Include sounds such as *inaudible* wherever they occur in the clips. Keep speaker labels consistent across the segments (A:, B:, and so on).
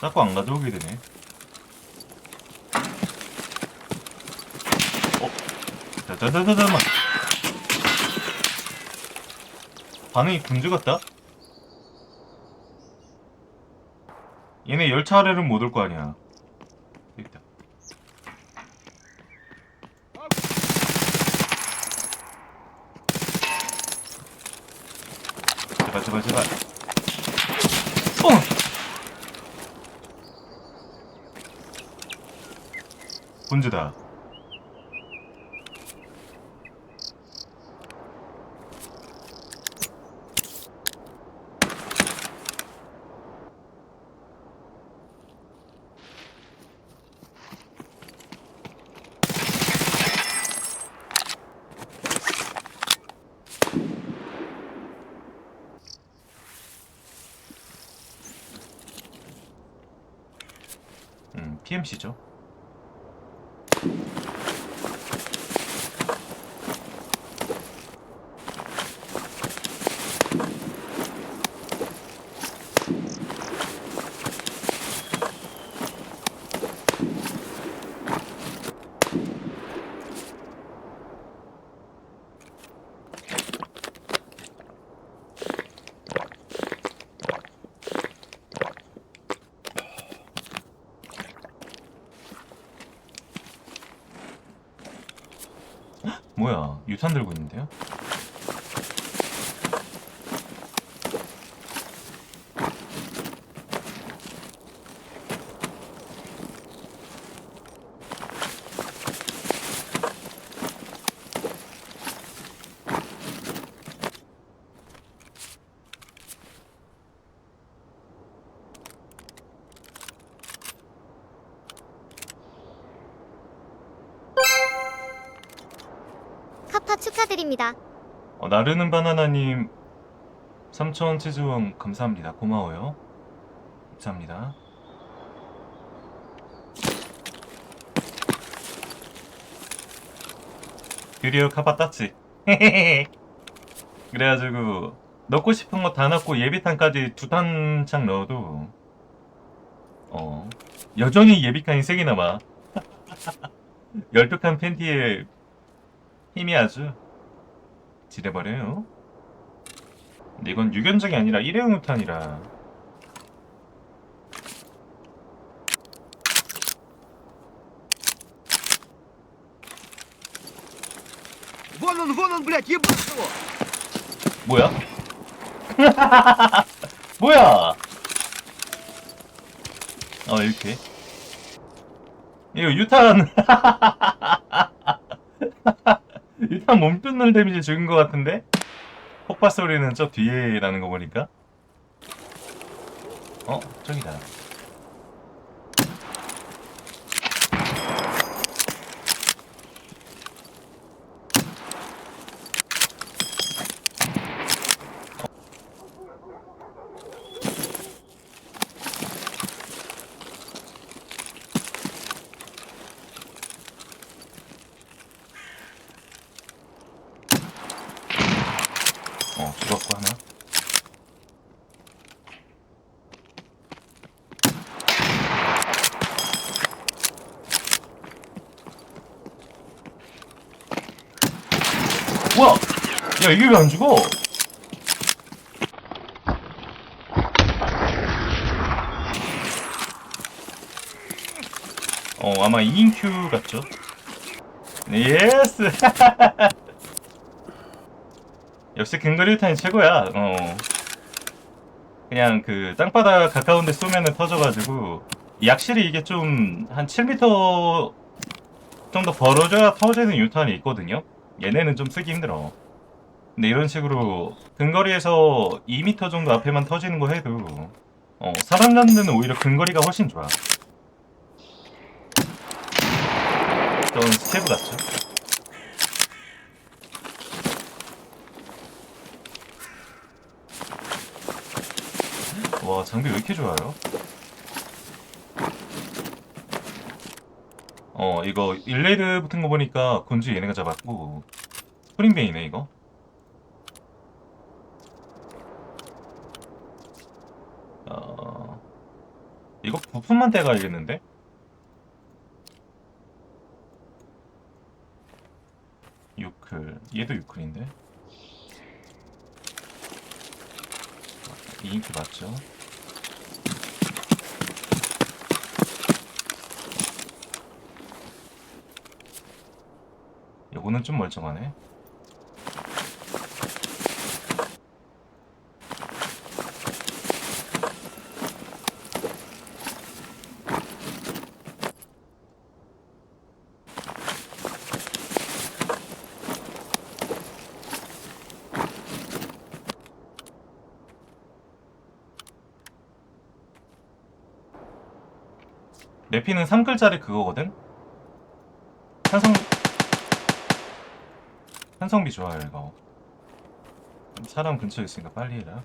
A: 자꾸 안 가져오게 되네. 어? 자, 자, 자, 자, 잠깐만. 반응이 군주 같다? 얘네 열차 아래는 못 올 거 아니야. 있다. 제발, 제발, 제발. 어! 군주다. 음, PMC죠. 뭐야, 유탄 들고 있는데요?
B: 카파 축하드립니다.
A: 어, 나르는 바나나님 3천 치즈원 감사합니다. 고마워요. 감사합니다. 드디어 카바 땄지. 그래가지고 넣고 싶은 거 다 넣고 예비탄까지 두 탄창 넣어도 어 여전히 예비칸이 세개 남아. 12칸 팬티에 힘이 아주 지려버려요. 근데 이건 유견적이 아니라 일회용 유탄이라
C: Вон он, вон он, блядь, ебать его!
A: 뭐야? *laughs* 뭐야? 어 이렇게 이거 유탄 *laughs* *laughs* 유탄 몸뚱놀 데미지 죽은 것 같은데? 폭발 소리는 저 뒤에 나는 거 보니까. 어 저기다 어 죽었고 하나. 뭐야? 야 이게 왜 안 죽어? 어 아마 2인 큐 같죠? 예스 *laughs* 역시 근거리탄이 최고야. 어. 그냥 그 땅바닥 가까운데 쏘면은 터져가지고 약실이 이게 좀 한 7m 정도 벌어져야 터지는 유탄이 있거든요. 얘네는 좀 쓰기 힘들어. 근데 이런 식으로 근거리에서 2m 정도 앞에만 터지는 거 해도 어, 사람 잡는 데는 오히려 근거리가 훨씬 좋아. 저는 스케브 같죠? 와 장비 왜 이렇게 좋아요? 어 이거 일레이드 붙은 거 보니까 군주 얘네가 잡았고 스프링베이네 이거 어 이거 부품만 떼가야겠는데? 유클 얘도 유클인데 이 잉크 맞죠? 요거는 좀 멀쩡하네 내피는 3글짜리 그거거든? 한성 한성비 좋아요 이거 사람 근처에 있으니까 빨리 해라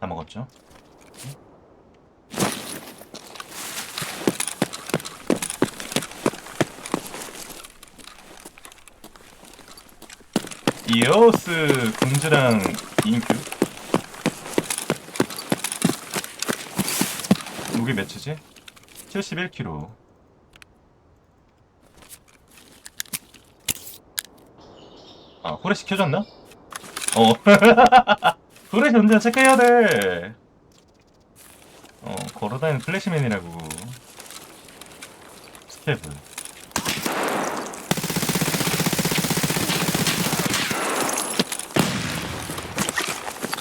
A: 다 먹었죠? 이오스 군즈랑 인큐 무게 몇이지? 71kg 아 후레쉬 켜졌나? 어 *laughs* 후레쉬 언제 체크해야 돼 어, 걸어다니는 플래시맨이라고. 스케브.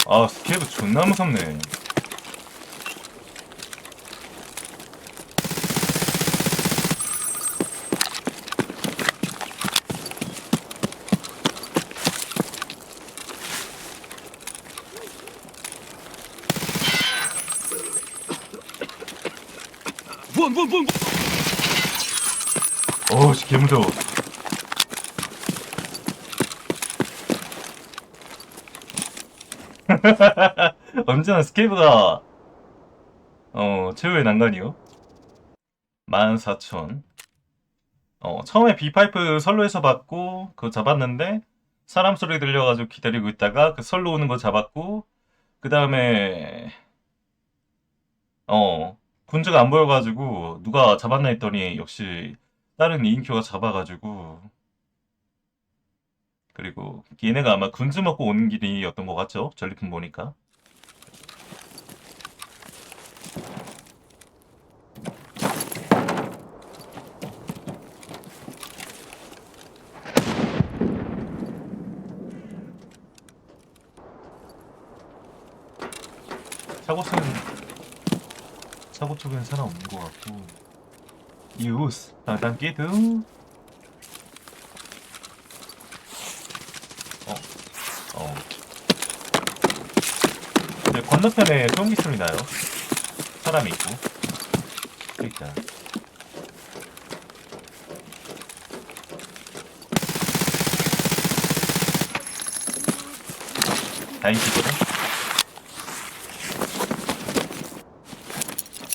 A: 아, 스케브 존나 무섭네. 개무서워. 언제나 스케이브가, 어, 최후의 난간이요. 14,000. 어, 처음에 비파이프 선로에서 받고, 그거 잡았는데, 사람 소리 들려가지고 기다리고 있다가, 그 선로 오는 거 잡았고, 그 다음에, 어, 군주가 안 보여가지고, 누가 잡았나 했더니, 역시, 다른 2인큐가 잡아가지고 그리고 얘네가 아마 군주 먹고 오는 길이었던 것 같죠? 전리품 보니까 차고 쪽은 차고 쪽엔 사람 없는 것 같고 유스 당당 끼드 어, 어. 네, 건너편에 소음기 소리 나요. 사람이 있고. 일단. 다인기거든?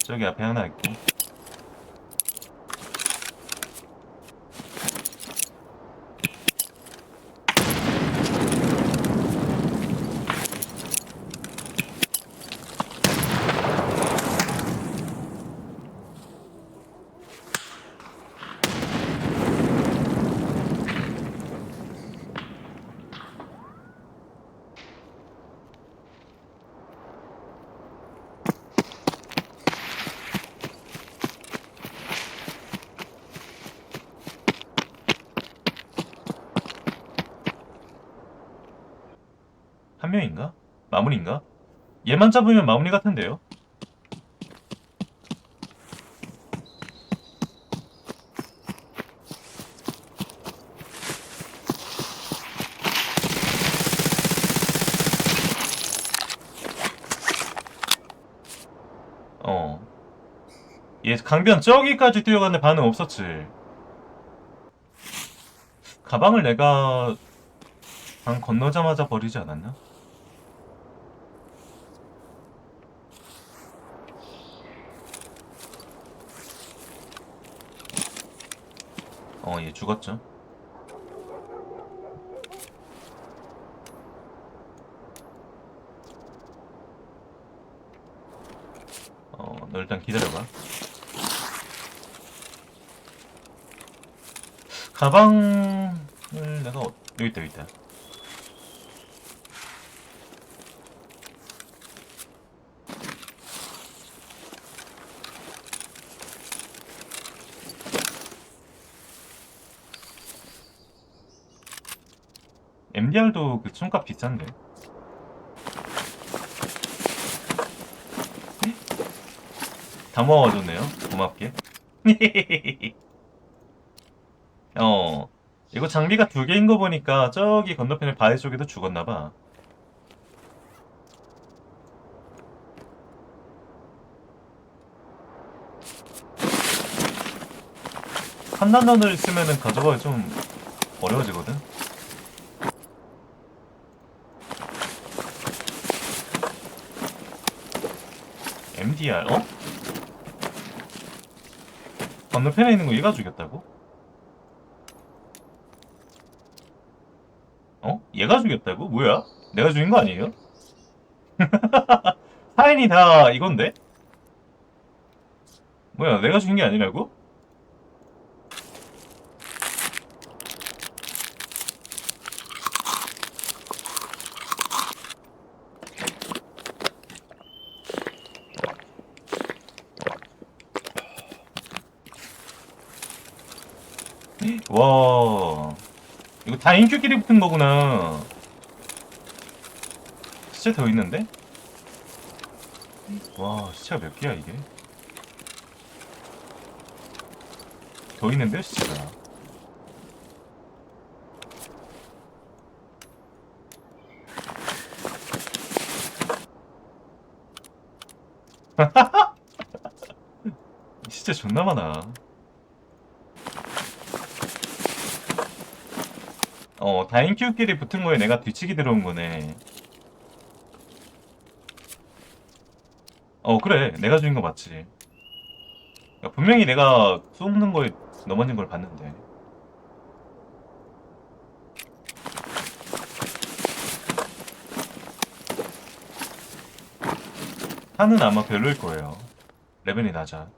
A: 저기 앞에 하나 있고. 한 명인가? 마무리인가? 얘만 잡으면 마무리 같은데요? 어. 얘 강변 저기까지 뛰어갔는데 반응 없었지. 가방을 내가 강 건너자마자 버리지 않았나? 어, 얘 죽었죠. 어, 너 일단 기다려봐. 가방을 내가 어, 여기 있다, 여기 있다. MDR도 그 총값 비싼데. 다 모아줬네요. 고맙게. *laughs* 어. 이거 장비가 두 개인 거 보니까 저기 건너편에 바위 쪽에도 죽었나 봐. 한단단을 쓰면은 가져가기 좀 어려워지거든. MDR, 어? 건너편에 있는 거 얘가 죽였다고? 어? 얘가 죽였다고? 뭐야? 내가 죽인 거 아니에요? *laughs* 사인이 다 이건데? 뭐야, 내가 죽인 게 아니라고? 와, 다 인큐끼리 붙은 거구나. 시체 더 있는데? 와, 시체가 몇 개야, 이게? 더 있는데, 시체가. *laughs* 시체 존나 많아. 어, 다인큐끼리 붙은 거에 내가 뒤치기 들어온 거네. 어, 그래. 내가 죽인 거 맞지. 야, 분명히 내가 쏘는 거에 넘어진 걸 봤는데. 하는 아마 별로일 거예요. 레벨이 낮아.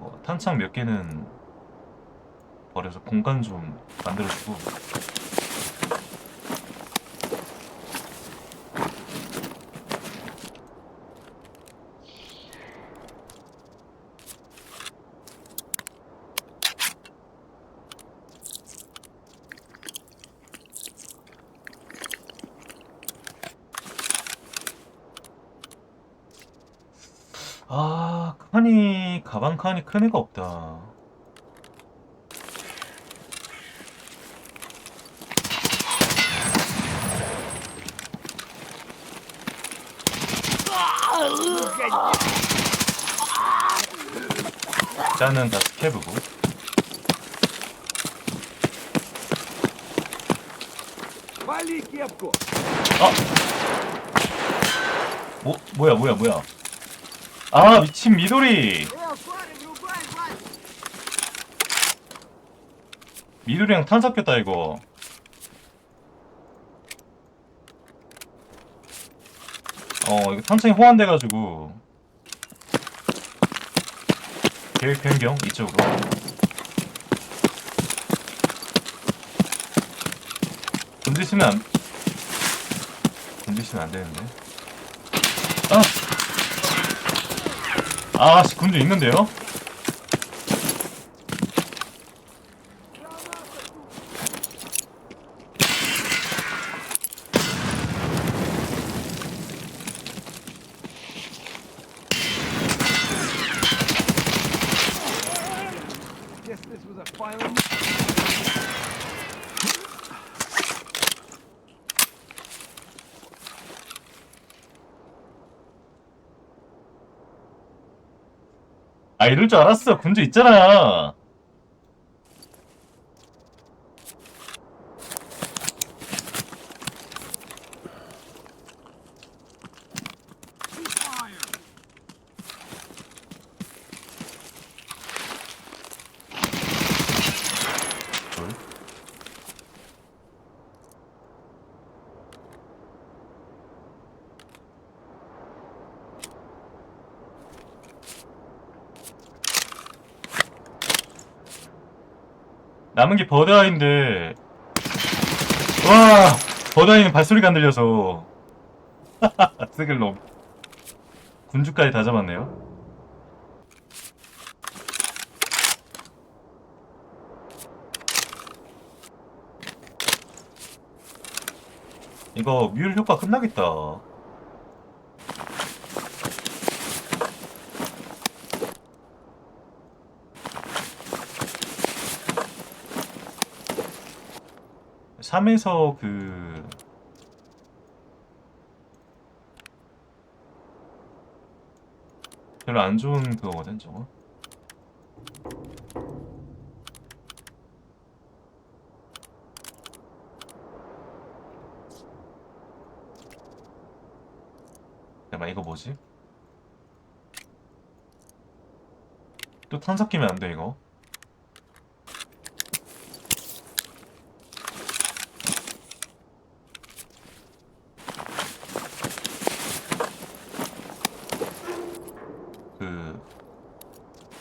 A: 어, 탄창 몇 개는 버려서 공간 좀 만들어주고 아 칸이 가방 칸이 큰 애가 없다 짜는 다 스캐브고
C: 빨리 끼고 아! 어?
A: 뭐, 뭐야 뭐야 뭐야 아 미친 미도리. 미도리랑 탄삭했다 이거. 어 이거 탄창이 호환돼가지고. 계획 변경 이쪽으로. 건드시면 안 건드시면 안 되는데. 아! 아씨 군주 있는데요? 이럴 줄 알았어. 군주 있잖아 남은 게 버드아인데. 와 버드아이는 발소리가 안 들려서. *laughs* 스글놈 군주까지 다 잡았네요. 이거 뮬 효과 끝나겠다 삼에서 그 별로 안 좋은 그거거든 저거 잠깐만 이거 뭐지? 또 탄석 끼면 안 돼 이거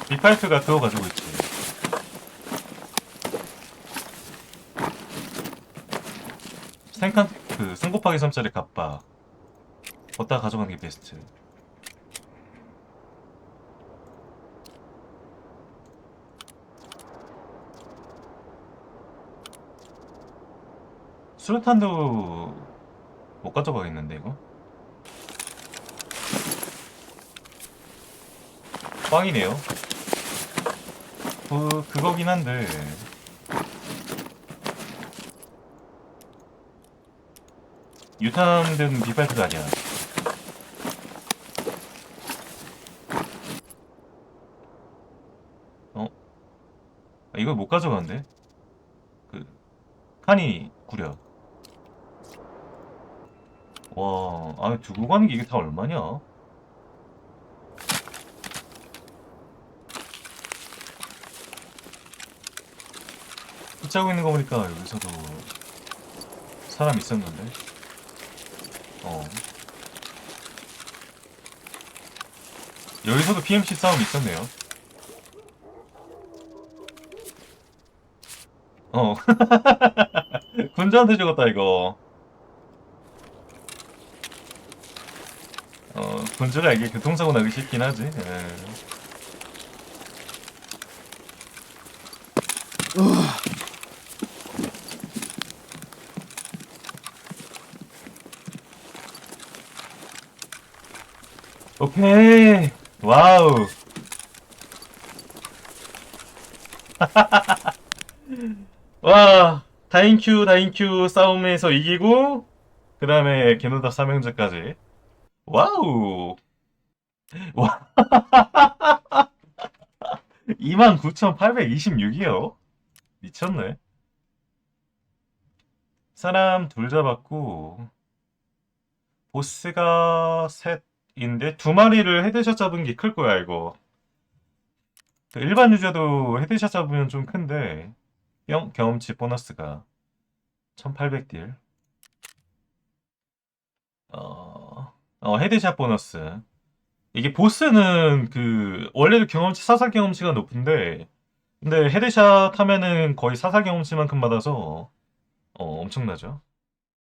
A: 그 빅파이프가 그거 가지고 있지 생칸 그 승 곱하기 3짜리 갑바 걷다가 가져가는 게 베스트 수류탄도 못 가져가겠는데 이거? 꽝이네요. 그, 그거긴 한데. 유탄된 비파이트가 아니야. 어? 아, 이걸 못 가져가는데? 그, 칸이 구려. 와, 아, 두고 가는 게 이게 다 얼마냐? 붙자고 있는 거 보니까 여기서도 사람 있었는데. 어. 여기서도 PMC 싸움 있었네요. 어. *laughs* 군자한테 죽었다, 이거. 어, 군주가 이게 교통사고 나기 쉽긴 하지. 예. 오케이. 와우. 와, 다인큐, 다인큐 싸움에서 이기고, 그 다음에 게노다 삼형제까지. 와우. 와. *laughs* 29,826이요? 미쳤네. 사람 둘 잡았고, 보스가 셋인데, 두 마리를 헤드샷 잡은 게 클 거야, 이거. 그 일반 유저도 헤드샷 잡으면 좀 큰데, 경, 경험치 보너스가 1800딜. 어, 어, 헤드샷 보너스. 이게 보스는 그, 원래도 경험치, 사살 경험치가 높은데, 근데 헤드샷 하면은 거의 사살 경험치만큼 받아서, 어, 엄청나죠.